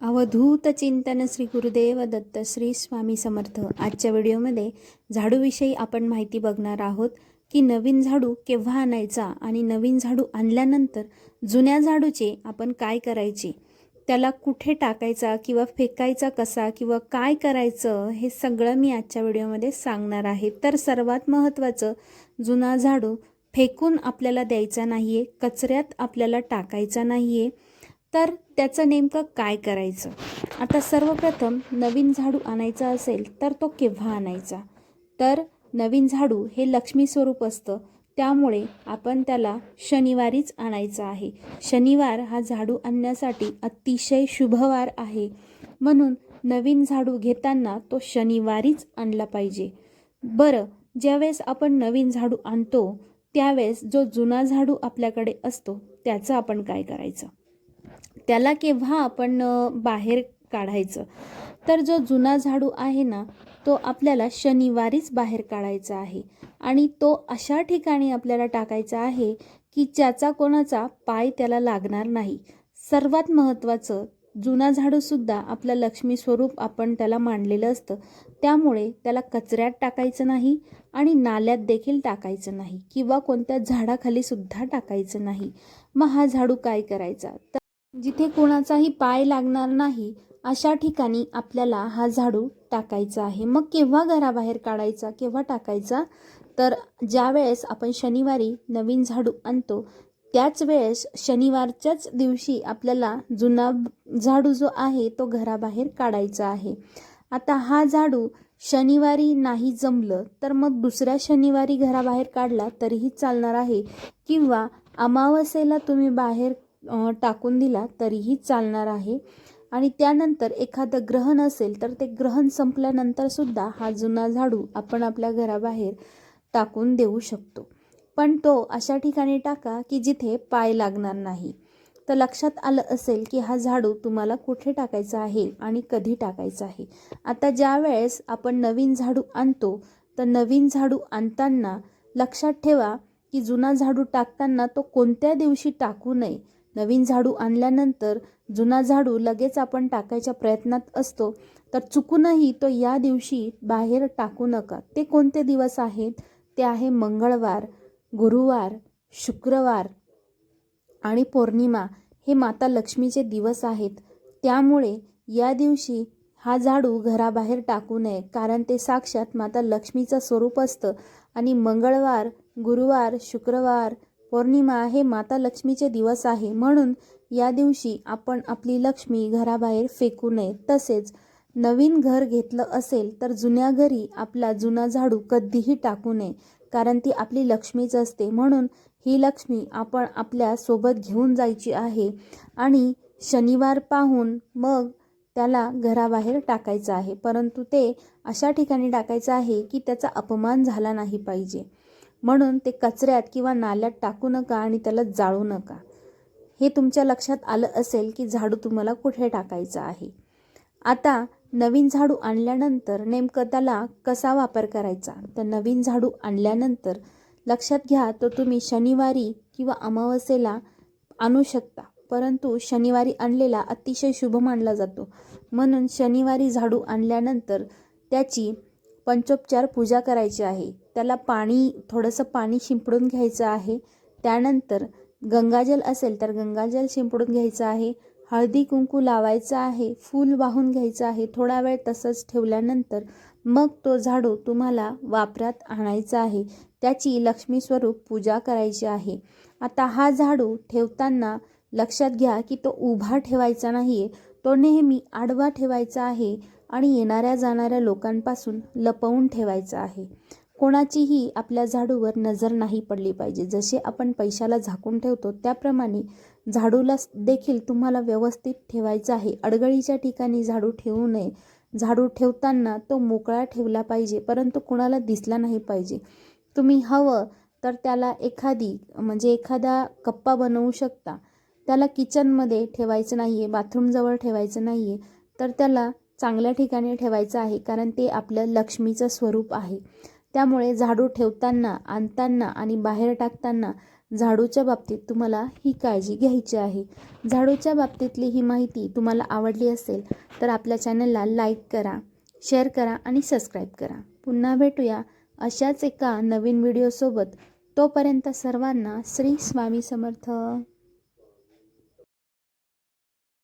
अवधूत चिंतन श्री गुरुदेव दत्त श्री स्वामी समर्थ. आजच्या व्हिडिओमध्ये झाडूविषयी आपण माहिती बघणार आहोत की नवीन झाडू केव्हा आणायचा आणि नवीन झाडू आणल्यानंतर जुन्या झाडूचे आपण काय करायचे? त्याला कुठे टाकायचा किंवा फेकायचा कसा किंवा काय करायचं हे सगळं मी आजच्या व्हिडिओमध्ये सांगणार आहे. तर सर्वात महत्त्वाचं जुना झाडू फेकून आपल्याला द्यायचा नाही आहे कचऱ्यात आपल्याला टाकायचा नाही आहे तर त्याचं नेमकं काय करायचं? आता सर्वप्रथम नवीन झाडू आणायचा असेल तर तो केव्हा आणायचा? तर नवीन झाडू हे लक्ष्मी स्वरूप असतं. त्यामुळे आपण त्याला शनिवारीच आणायचा आहे. शनिवार हा झाडू आणण्यासाठी अतिशय शुभवार आहे. म्हणून नवीन झाडू घेताना तो शनिवारीच आणला पाहिजे. बरं ज्यावेळेस आपण नवीन झाडू आणतो त्यावेळेस जो जुना झाडू आपल्याकडे असतो त्याचं आपण काय करायचं? त्याला केव्हा आपण बाहेर काढायचं? तर जो जुना झाडू आहे ना तो आपल्याला शनिवारीच बाहेर काढायचा आहे. आणि तो अशा ठिकाणी आपल्याला टाकायचा आहे की ज्याचा कोणाचा पाय त्याला लागणार नाही. सर्वात महत्त्वाचं जुना झाडूसुद्धा आपलं लक्ष्मी स्वरूप आपण त्याला मांडलेलं असतं. त्यामुळे त्याला कचऱ्यात टाकायचं नाही आणि नाल्यात देखील टाकायचं नाही किंवा कोणत्या झाडाखाली सुद्धा टाकायचं नाही. मग हा झाडू काय करायचा? तर जिथे कोणाचाही पाय लागणार नाही अशा ठिकाणी आपल्याला हा झाडू टाकायचा आहे. मग केव्हा घराबाहेर काढायचा केव्हा टाकायचा? तर ज्या वेळेस आपण शनिवारी नवीन झाडू आणतो त्याच वेळेस शनिवारच्याच दिवशी आपल्याला जुना झाडू जो आहे तो घराबाहेर काढायचा आहे. आता हा झाडू शनिवारी नाही जमलं तर मग दुसऱ्या शनिवारी घराबाहेर काढला तरीही चालणार आहे. किंवा अमावस्येला तुम्ही बाहेर टाकून दिला तरीही चालणार आहे. आणि त्यानंतर एखादं ग्रहण असेल तर ते ग्रहण संपल्यानंतर सुद्धा हा जुना झाडू आपण आपल्या घराबाहेर टाकून देऊ शकतो. पण तो अशा ठिकाणी टाका की जिथे पाय लागणार नाही. तर लक्षात आलं असेल की हा झाडू तुम्हाला कुठे टाकायचा आहे आणि कधी टाकायचा आहे. आता ज्या वेळेस आपण नवीन झाडू आणतो तर नवीन झाडू आणताना लक्षात ठेवा की जुना झाडू टाकताना तो कोणत्या दिवशी टाकू नये नवीन झाडू आणल्यानंतर जुना झाडू लगेच आपण टाकायच्या प्रयत्नात असतो तर चुकूनही तो या दिवशी बाहेर टाकू नका. ते कोणते दिवस आहेत? ते आहे मंगळवार गुरुवार शुक्रवार आणि पौर्णिमा. हे माता लक्ष्मीचे दिवस आहेत. त्यामुळे या दिवशी हा झाडू घराबाहेर टाकू नये कारण ते साक्षात माता लक्ष्मीचं स्वरूप असतं. आणि मंगळवार गुरुवार शुक्रवार पौर्णिमा हे माता लक्ष्मीचे दिवस आहे. म्हणून या दिवशी आपण आपली लक्ष्मी घराबाहेर फेकू नये. तसेच नवीन घर घेतलं असेल तर जुन्या घरी आपला जुना झाडू कधीही टाकू नये कारण ती आपली लक्ष्मीच असते. म्हणून ही लक्ष्मी आपण आपल्यासोबत घेऊन जायची आहे आणि शनिवार पाहून मग त्याला घराबाहेर टाकायचं आहे. परंतु ते अशा ठिकाणी टाकायचं आहे की त्याचा अपमान झाला नाही पाहिजे. म्हणून ते कचऱ्यात किंवा नाल्यात टाकू नका आणि त्याला जाळू नका. हे तुमच्या लक्षात आलं असेल की झाडू तुम्हाला कुठे टाकायचं आहे. आता नवीन झाडू आणल्यानंतर नेमकं त्याला कसा वापर करायचा? तर नवीन झाडू आणल्यानंतर लक्षात घ्या तर तुम्ही शनिवारी किंवा अमावस्येला आणू शकता. परंतु शनिवारी आणलेला अतिशय शुभ मानला जातो. म्हणून शनिवारी झाडू आणल्यानंतर त्याची पंचोपचार पूजा करायची आहे. त्याला पाणी थोडंसं पाणी शिंपडून घ्यायचं आहे. त्यानंतर गंगाजल असेल तर गंगाजल शिंपडून घ्यायचं आहे. हळदी कुंकू लावायचं आहे. फूल वाहून घ्यायचं आहे. थोडा वेळ तसंच ठेवल्यानंतर मग तो झाडू तुम्हाला वापरात आणायचा आहे. त्याची लक्ष्मी स्वरूप पूजा करायची आहे. आता हा झाडू ठेवताना लक्षात घ्या की तो उभा ठेवायचा नाही आहे तो नेहमी आडवा ठेवायचा आहे आणि येणाऱ्या जाणाऱ्या लोकांपासून लपवून ठेवायचा आहे. कोणाचीही आपल्या झाडूवर नजर नाही पडली पाहिजे. जसे आपण पैशाला झाकून ठेवतो त्याप्रमाणे झाडूला देखील तुम्हाला व्यवस्थित ठेवायचं आहे. अडगळीच्या ठिकाणी झाडू ठेवू नये. झाडू ठेवताना तो मोकळा ठेवला पाहिजे परंतु कुणाला दिसला नाही पाहिजे. तुम्ही हवं तर त्याला एखादी म्हणजे एखादा कप्पा बनवू शकता. त्याला किचनमध्ये ठेवायचं नाही आहे बाथरूमजवळ ठेवायचं नाही आहे तर त्याला चांगल्या ठिकाणी ठेवायचं आहे कारण ते आपलं लक्ष्मीचं स्वरूप आहे. त्यामुळे झाडू ठेवताना आणताना आणि बाहेर टाकताना झाडूच्या बाबतीत तुम्हाला ही काळजी घ्यायची आहे. झाडूच्या बाबतीतली ही माहिती तुम्हाला आवडली असेल तर आपल्या चॅनलला लाईक करा शेअर करा आणि सबस्क्राईब करा. पुन्हा भेटूया अशाच एका नवीन व्हिडिओसोबत. तोपर्यंत सर्वांना श्री स्वामी समर्थ.